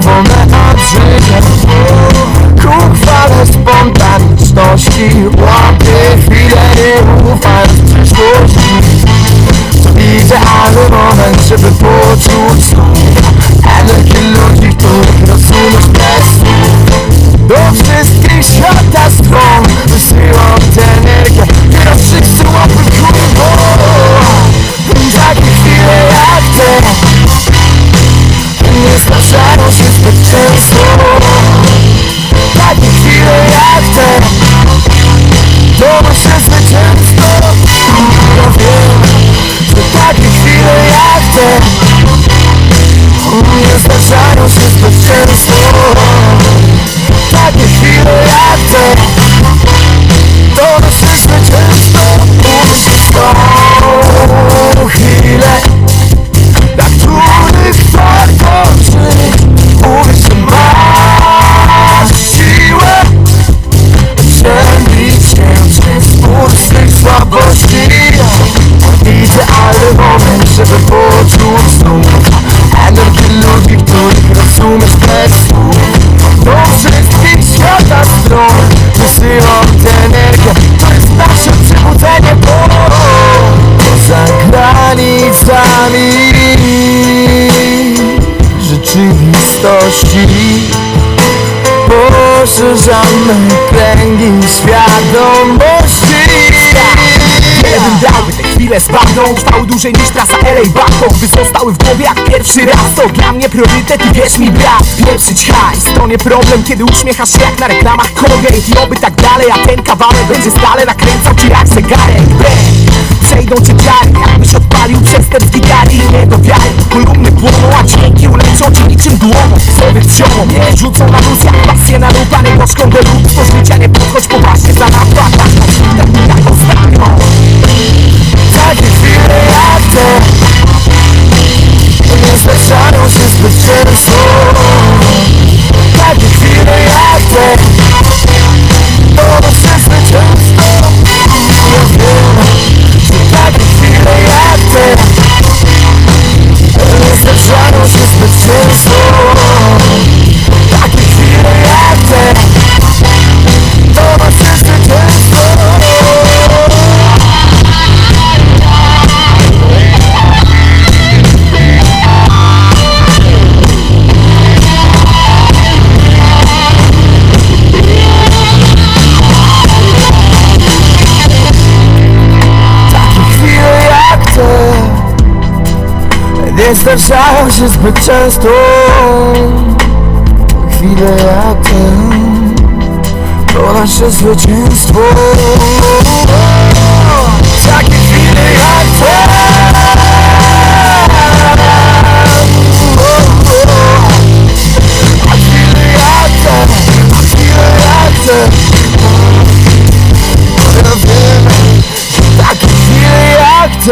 terrible man. Zdarzają się zbyt często Takie chwile jak te To nasze zwycięstwo Ja wiem, że takie chwile jak te Nie zdarzają się zbyt często granicami Rzeczywistości Poszerzamy kręgi świadomości. Wiele bym dał, by te chwile bandą Trwały dłużej niż trasa LA Bangkok By zostały w głowie jak pierwszy raz. To dla mnie priorytet i wierz mi brat Wieprzyć hajs, to nie problem Kiedy uśmiechasz się jak na reklamach Colgate. I oby tak dalej, a ten kawałek Będzie stale nakręcał ci jak rzucą na luz Jak pasję na lupa, nie gorzką do lub Do życia nie podchodź poważnie za napad Tak Nie zdarzają się zbyt często. Chwile jak te To nasze zwycięstwo. Takie chwile jak te A chwile jak te A chwile jak te Ja wiem, że takie chwile jak